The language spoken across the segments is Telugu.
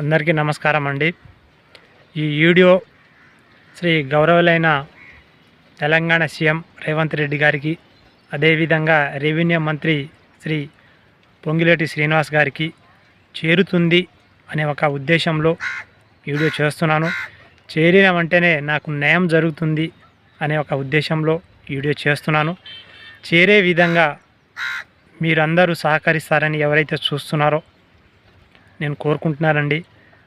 అందరికీ నమస్కారం అండి. ఈ వీడియో శ్రీ గౌరవులైన తెలంగాణ సీఎం రేవంత్ రెడ్డి గారికి అదేవిధంగా రెవెన్యూ మంత్రి శ్రీ పొంగిలేటి శ్రీనివాస్ గారికి చేరుతుంది అనే ఒక ఉద్దేశంలో వీడియో చేస్తున్నాను. చేరిన వెంటనే నాకు న్యాయం జరుగుతుంది అనే ఒక ఉద్దేశంలో వీడియో చేస్తున్నాను. చేరే విధంగా మీరందరూ సహకరిస్తారని ఎవరైతే చూస్తున్నారో నేను కోరుకుంటున్నానండి.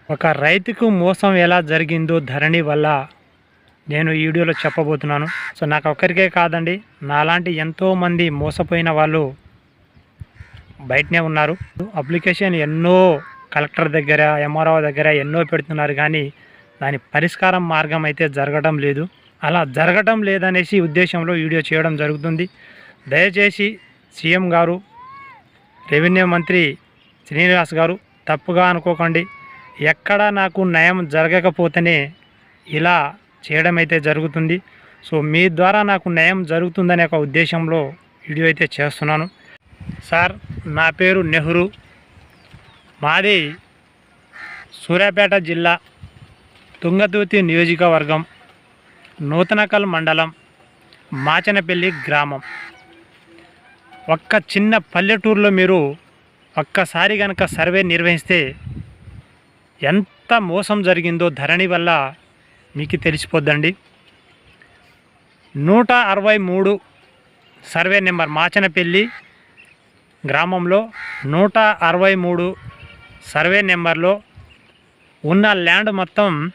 ఒక రైతుకు మోసం ఎలా జరిగిందో ధరణి వల్ల నేను ఈ వీడియోలో చెప్పబోతున్నాను. సో నాకు ఒక్కరికే కాదండి నాలాంటి ఎంతోమంది మోసపోయిన వాళ్ళు బయటనే ఉన్నారు. అప్లికేషన్ ఎన్నో కలెక్టర్ దగ్గర ఎంఆర్ఓ దగ్గర ఎన్నో పెడుతున్నారు కానీ దాని పరిష్కారం మార్గం అయితే జరగడం లేదు. అలా జరగటం లేదనేసి ఉద్దేశంలో వీడియో చేయడం జరుగుతుంది. దయచేసి సీఎం గారు రెవెన్యూ మంత్రి శ్రీనివాస్ గారు తప్పుగా అనుకోకండి. ఎక్కడ నాకు నయం జరగకపోతేనే ఇలా చేయడం అయితే జరుగుతుంది. సో మీ ద్వారా నాకు నయం జరుగుతుందనే ఒక ఉద్దేశంలో వీడియో అయితే చేస్తున్నాను. సార్ నా పేరు నెహ్రూ. మాది సూర్యాపేట జిల్లా తుంగతుర్తి నియోజకవర్గం నూతనకల్ మండలం మాచనపల్లి గ్రామం. ఒక్క చిన్న పల్లెటూరులో మీరు ఒక్కసారి కనుక సర్వే నిర్వహిస్తే ఎంత మోసం జరిగిందో ధరణి వల్ల మీకు తెలిసిపోద్దండి. నూట అరవై మూడు సర్వే నెంబర్ మాచనపల్లి గ్రామంలో నూట అరవై మూడు సర్వే నెంబర్లో ఉన్న ల్యాండ్ మొత్తం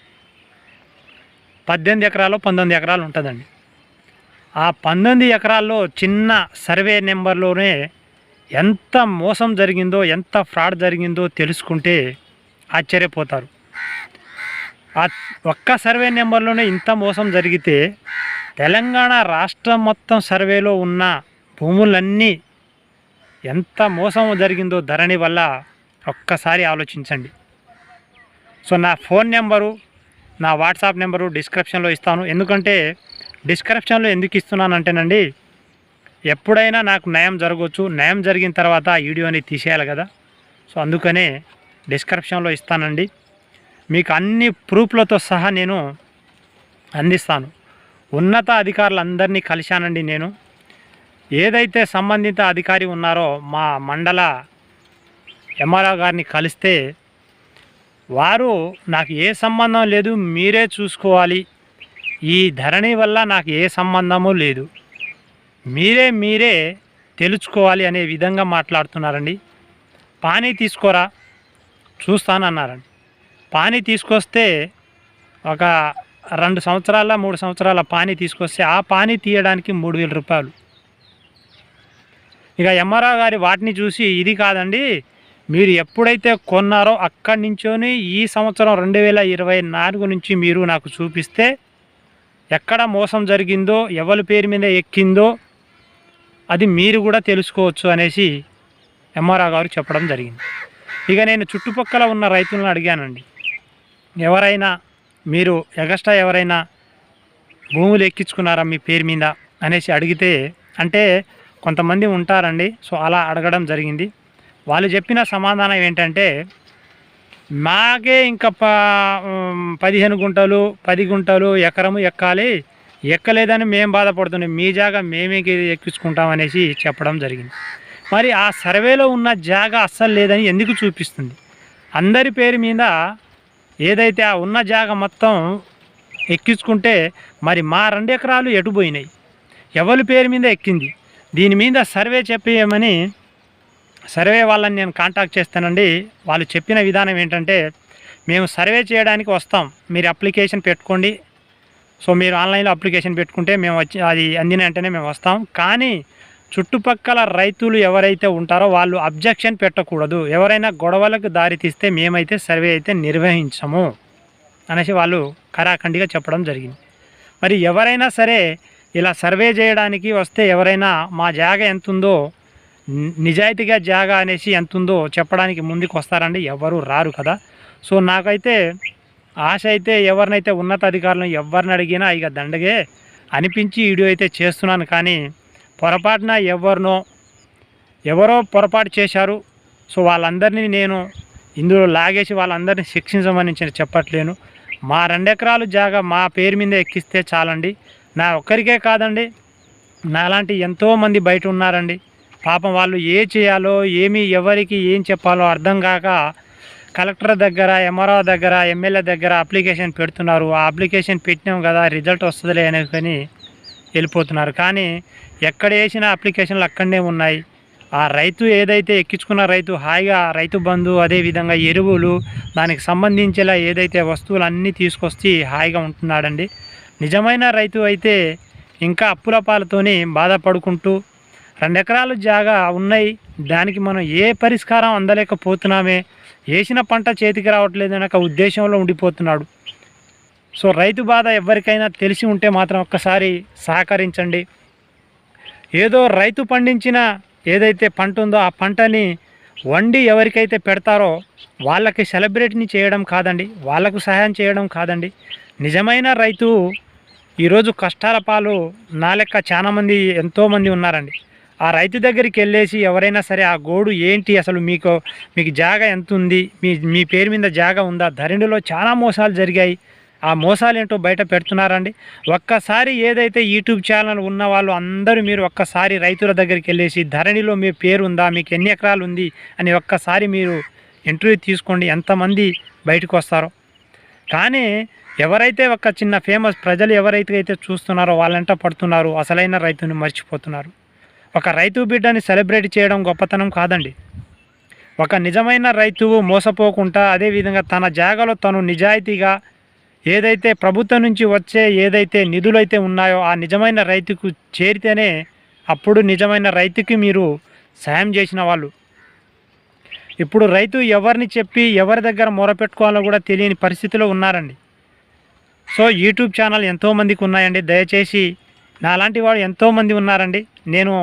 పద్దెనిమిది ఎకరాలు పంతొమ్మిది ఎకరాలు ఉంటుందండి. ఆ పంతొమ్మిది ఎకరాల్లో చిన్న సర్వే నెంబర్లోనే ఎంత మోసం జరిగిందో ఎంత ఫ్రాడ్ జరిగిందో తెలుసుకుంటే ఆశ్చర్యపోతారు. ఆ ఒక్క సర్వే నెంబర్లోనే ఇంత మోసం జరిగితే తెలంగాణ రాష్ట్రం మొత్తం సర్వేలో ఉన్న భూములన్నీ ఎంత మోసం జరిగిందో ధరణి వల్ల ఒక్కసారి ఆలోచించండి. సో నా ఫోన్ నెంబరు నా వాట్సాప్ నెంబరు డిస్క్రిప్షన్లో ఇస్తాను. ఎందుకంటే డిస్క్రిప్షన్లో ఎందుకు ఇస్తున్నానంటేనండి ఎప్పుడైనా నాకు న్యాయం జరగవచ్చు. న్యాయం జరిగిన తర్వాత ఆ వీడియోని తీసేయాలి కదా. సో అందుకనే డిస్క్రిప్షన్లో ఇస్తానండి. మీకు అన్ని ప్రూఫ్లతో సహా నేను అందిస్తాను. ఉన్నత అధికారులందరినీ కలిశానండి నేను. ఏదైతే సంబంధిత అధికారి ఉన్నారో మా మండల ఎంఆర్ఓ గారిని కలిస్తే వారు నాకు ఏ సంబంధం లేదు మీరే చూసుకోవాలి. ఈ ధరణి వల్ల నాకు ఏ సంబంధము లేదు. మీరే మీరే తెలుసుకోవాలి అనే విధంగా మాట్లాడుతున్నారండి. పానీ తీసుకోరా? చూస్తానన్నారండి. పానీ తీసుకొస్తే ఒక రెండు సంవత్సరాల మూడు సంవత్సరాల పానీ తీసుకొస్తే ఆ పానీ తీయడానికి మూడు వేల రూపాయలు. ఇక ఎంఆర్ఓ గారి వాటిని చూసి ఇది కాదండి మీరు ఎప్పుడైతే కొన్నారో అక్కడి నుంచోని ఈ సంవత్సరం రెండు వేల ఇరవై నాలుగు నుంచి మీరు నాకు చూపిస్తే ఎక్కడ మోసం జరిగిందో ఎవరి పేరు మీద ఎక్కిందో అది మీరు కూడా తెలుసుకోవచ్చు అనేసి ఎంఆర్ఆర్ గారు చెప్పడం జరిగింది. ఇక నేను చుట్టుపక్కల ఉన్న రైతులను అడిగానండి. ఎవరైనా మీరు ఎగస్ట్రా ఎవరైనా భూములు ఎక్కించుకున్నారా మీ పేరు మీద అనేసి అడిగితే అంటే కొంతమంది ఉంటారండి. సో అలా అడగడం జరిగింది. వాళ్ళు చెప్పిన సమాధానం ఏంటంటే మాకే ఇంకా ప పదిహేను గుంటలు పది గుంటలు ఎకరము ఎక్కాలి. ఎక్కలేదని మేము బాధపడుతున్నాం మీ జాగా మేమే ఎక్కించుకుంటాం అనేసి చెప్పడం జరిగింది. మరి ఆ సర్వేలో ఉన్న జాగా అస్సలు లేదని ఎందుకు చూపిస్తుంది? అందరి పేరు మీద ఏదైతే ఆ ఉన్న జాగా మొత్తం ఎక్కించుకుంటే మరి మా రెండు ఎకరాలు ఎటుపోయినాయి ఎవరి పేరు మీద ఎక్కింది? దీని మీద సర్వే చెప్పేయమని సర్వే వాళ్ళని నేను కాంటాక్ట్ చేస్తానండి. వాళ్ళు చెప్పిన విధానం ఏంటంటే మేము సర్వే చేయడానికి వస్తాం. మీరు అప్లికేషన్ పెట్టుకోండి. సో మీరు ఆన్లైన్లో అప్లికేషన్ పెట్టుకుంటే మేము వచ్చి అది అందిన వెంటనే మేము వస్తాం. కానీ చుట్టుపక్కల రైతులు ఎవరైతే ఉంటారో వాళ్ళు అబ్జెక్షన్ పెట్టకూడదు. ఎవరైనా గొడవలకు దారి తీస్తే మేమైతే సర్వే అయితే నిర్వహించము అనేసి వాళ్ళు కరాఖండిగా చెప్పడం జరిగింది. మరి ఎవరైనా సరే ఇలా సర్వే చేయడానికి వస్తే ఎవరైనా మా జాగా ఎంత ఉందో నిజాయితీగా జాగా అనేసి ఎంత ఉందో చెప్పడానికి ముందుకు వస్తారండి ఎవరు రారు కదా. సో నాకైతే ఆశ అయితే ఎవరినైతే ఉన్నత అధికారులను ఎవరిని అడిగినా ఇక దండగే అనిపించి వీడియో అయితే చేస్తున్నాను. కానీ పొరపాటున ఎవరినో ఎవరో పొరపాటు చేశారు. సో వాళ్ళందరినీ నేను ఇందులో లాగేసి వాళ్ళందరినీ శిక్షించమని చెప్పట్లేను. మా రెండెకరాలు జాగా మా పేరు మీద ఎక్కిస్తే చాలండి. నా ఒక్కరికే కాదండి. నాలాంటి ఎంతోమంది బయట ఉన్నారండి. పాపం వాళ్ళు ఏ చేయాలో ఏమి ఎవరికి ఏం చెప్పాలో అర్థం కాక కలెక్టర్ దగ్గర ఎంఆర్ఓ దగ్గర ఎమ్మెల్యే దగ్గర అప్లికేషన్ పెడుతున్నారు. ఆ అప్లికేషన్ పెట్టినాం కదా రిజల్ట్ వస్తుందిలే అనుకొని వెళ్ళిపోతున్నారు. కానీ ఎక్కడ వేసిన అప్లికేషన్లు అక్కడనే ఉన్నాయి. ఆ రైతు ఏదైతే ఎక్కించుకున్న రైతు హాయిగా రైతు బంధు అదేవిధంగా ఎరువులు దానికి సంబంధించేలా ఏదైతే వస్తువులు అన్నీ తీసుకొచ్చి హాయిగా ఉంటున్నాడండి. నిజమైన రైతు అయితే ఇంకా అప్పుల పాలతోని బాధపడుకుంటూ రెండు ఎకరాలు జాగా ఉన్నాయి. దానికి మనం ఏ పరిష్కారం అందలేకపోతున్నామే. వేసిన పంట చేతికి రావట్లేదు అనే ఒక ఉద్దేశంలో ఉండిపోతున్నాడు. సో రైతు బాధ ఎవరికైనా తెలిసి ఉంటే మాత్రం ఒక్కసారి సహకరించండి. ఏదో రైతు పండించిన ఏదైతే పంట ఉందో ఆ పంటని వండి ఎవరికైతే పెడతారో వాళ్ళకి సెలబ్రేట్ని చేయడం కాదండి వాళ్ళకు సహాయం చేయడం కాదండి. నిజమైన రైతు ఈరోజు కష్టాల పాలు నా లెక్క చాలామంది ఎంతోమంది ఉన్నారండి. ఆ రైతు దగ్గరికి వెళ్ళేసి ఎవరైనా సరే ఆ గోడు ఏంటి అసలు మీకు మీకు జాగా ఎంత ఉంది మీ మీ పేరు మీద జాగా ఉందా? ధరణిలో చాలా మోసాలు జరిగాయి. ఆ మోసాలు ఏంటో బయట పెడుతున్నారండి. ఒక్కసారి ఏదైతే యూట్యూబ్ ఛానల్ ఉన్న వాళ్ళు అందరూ మీరు ఒక్కసారి రైతుల దగ్గరికి వెళ్ళేసి ధరణిలో మీ పేరు ఉందా? మీకు ఎన్ని ఎకరాలు ఉంది? అని ఒక్కసారి మీరు ఇంటర్వ్యూ తీసుకోండి. ఎంతమంది బయటకు వస్తారో. కానీ ఎవరైతే ఒక చిన్న ఫేమస్ ప్రజలు ఎవరైతే అయితే చూస్తున్నారో వాళ్ళంట పడుతున్నారు అసలైన రైతుని మర్చిపోతున్నారు. ఒక రైతు బిడ్డని సెలబ్రేట్ చేయడం గొప్పతనం కాదండి. ఒక నిజమైన రైతువు మోసపోకుండా అదేవిధంగా తన జాగాలో తను నిజాయితీగా ఏదైతే ప్రభుత్వం నుంచి వచ్చే ఏదైతే నిధులైతే ఉన్నాయో ఆ నిజమైన రైతుకు చేరితేనే అప్పుడు నిజమైన రైతుకి మీరు సాయం చేసిన వాళ్ళు. ఇప్పుడు రైతు ఎవరిని చెప్పి ఎవరి దగ్గర మొరపెట్టుకోవాలో కూడా తెలియని పరిస్థితిలో ఉన్నారండి. సో యూట్యూబ్ ఛానల్ ఎంతోమందికి ఉన్నాయండి. దయచేసి నాలాంటి వాడు ఎంతోమంది ఉన్నారండి. నేను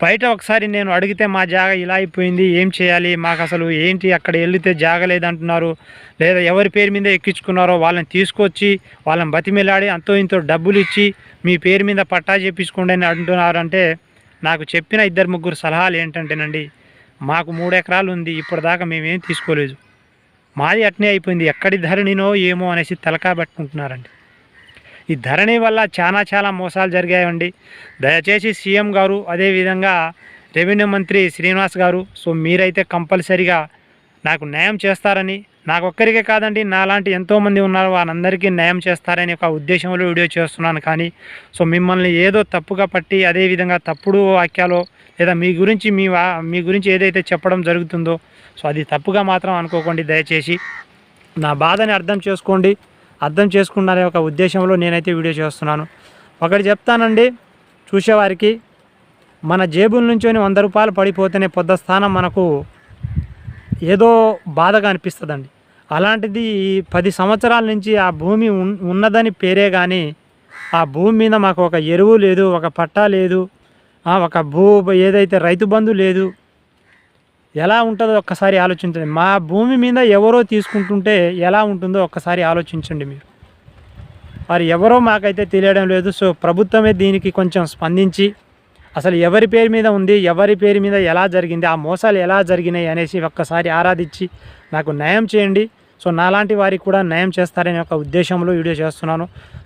బయట ఒకసారి నేను అడిగితే మా జాగ ఇలా అయిపోయింది ఏం చేయాలి మాకు అసలు ఏంటి అక్కడ వెళితే జాగ లేదంటున్నారు లేదా ఎవరి పేరు మీద ఎక్కించుకున్నారో వాళ్ళని తీసుకొచ్చి వాళ్ళని బతిమిలాడి అంతో ఇంతో డబ్బులు ఇచ్చి మీ పేరు మీద పట్టా చేపించుకోండి అని అంటున్నారంటే నాకు చెప్పిన ఇద్దరు ముగ్గురు సలహాలు ఏంటంటేనండి మాకు మూడు ఎకరాలు ఉంది ఇప్పటిదాకా మేమేం తీసుకోలేదు. మాది అట్నే అయిపోయింది ఎక్కడి ధరణినో ఏమో అనేసి తలకా పెట్టుకుంటున్నారండి. ఈ ధరణి వల్ల చాలా చాలా మోసాలు జరిగాయండి. దయచేసి సీఎం గారు అదేవిధంగా రెవెన్యూ మంత్రి శ్రీనివాస్ గారు సో మీరైతే కంపల్సరిగా నాకు న్యాయం చేస్తారని నాకు ఒక్కరికే కాదండి నాలాంటి ఎంతోమంది ఉన్నారు వాళ్ళందరికీ న్యాయం చేస్తారని ఒక ఉద్దేశంలో వీడియో చేస్తున్నాను. కానీ సో మిమ్మల్ని ఏదో తప్పుగా పట్టి అదేవిధంగా తప్పుడు వాక్యాలు లేదా మీ గురించి మీ వా మీ గురించి ఏదైతే చెప్పడం జరుగుతుందో సో అది తప్పుగా మాత్రం అనుకోకండి. దయచేసి నా బాధని అర్థం చేసుకోండి. అర్థం చేసుకున్నారనే ఒక ఉద్దేశంలో నేనైతే వీడియో చేస్తున్నాను. ఒకటి చెప్తానండి చూసేవారికి మన జేబుల నుంచొని వంద రూపాయలు పడిపోతేనే పొద్ద స్థానం మనకు ఏదో బాధగా అనిపిస్తుందండి. అలాంటిది ఈ పది సంవత్సరాల నుంచి ఆ భూమి ఉన్- ఉన్నదని పేరే కానీ ఆ భూమి మీద మాకు ఒక ఎరువు లేదు ఒక పట్టా లేదు ఒక భూ ఏదైతే రైతు బంధు లేదు ఎలా ఉంటుందో ఒక్కసారి ఆలోచించండి. మా భూమి మీద ఎవరో తీసుకుంటుంటే ఎలా ఉంటుందో ఒక్కసారి ఆలోచించండి మీరు. మరి ఎవరో మాకైతే తెలియడం లేదు సో ప్రభుత్వమే దీనికి కొంచెం స్పందించి అసలు ఎవరి పేరు మీద ఉంది ఎవరి పేరు మీద ఎలా జరిగింది ఆ మోసాలు ఎలా జరిగినాయి అనేసి ఒక్కసారి ఆరాధించి నాకు న్యాయం చేయండి. సో నాలాంటి వారికి కూడా న్యాయం చేస్తారనే ఒక ఉద్దేశంలో వీడియో చేస్తున్నాను.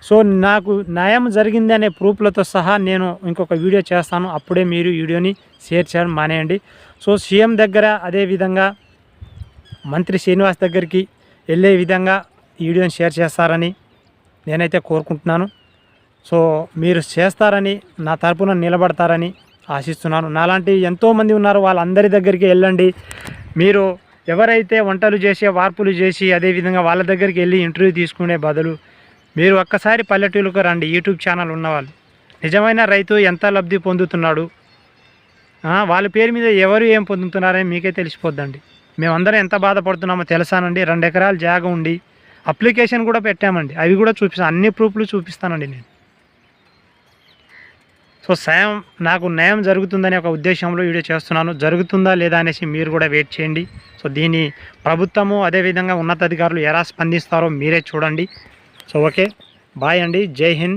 సో నాకు న్యాయం జరిగింది అనే ప్రూఫ్లతో సహా నేను ఇంకొక వీడియో చేస్తాను. అప్పుడే మీరు వీడియోని షేర్ చేయడం మానేయండి. సో సీఎం దగ్గర అదేవిధంగా మంత్రి శ్రీనివాస్ దగ్గరికి వెళ్ళే విధంగా వీడియోని షేర్ చేస్తారని నేనైతే కోరుకుంటున్నాను. సో మీరు చేస్తారని నా తరపున నిలబడతారని ఆశిస్తున్నాను. నాలాంటి ఎంతోమంది ఉన్నారు. వాళ్ళందరి దగ్గరికి వెళ్ళండి. మీరు ఎవరైతే వంటలు చేసి వార్పులు చేసి అదేవిధంగా వాళ్ళ దగ్గరికి వెళ్ళి ఇంటర్వ్యూ తీసుకునే బదులు మీరు ఒక్కసారి పల్లెటూరుకు రండి. యూట్యూబ్ ఛానల్ ఉన్నవాళ్ళు. నిజమైన రైతు ఎంత లబ్ధి పొందుతున్నాడు? వాళ్ళ పేరు మీద ఎవరు ఏం పొందుతున్నారని మీకే తెలిసిపోద్దండి. మేమందరం ఎంత బాధపడుతున్నామో తెలుసానండి. రెండు ఎకరాలు జాగ ఉండి అప్లికేషన్ కూడా పెట్టామండి. అవి కూడా చూపిస్తాను అన్ని ప్రూఫ్లు చూపిస్తానండి నేను. సో సాయం నాకు న్యాయం జరుగుతుందనే ఒక ఉద్దేశంలో వీడియో చేస్తున్నాను. జరుగుతుందా లేదా అనేసి మీరు కూడా వెయిట్ చేయండి. సో దీని ప్రభుత్వము అదేవిధంగా ఉన్నతాధికారులు ఎలా స్పందిస్తారో మీరే చూడండి. సో ఓకే బాయ్ అండి. జై హింద్.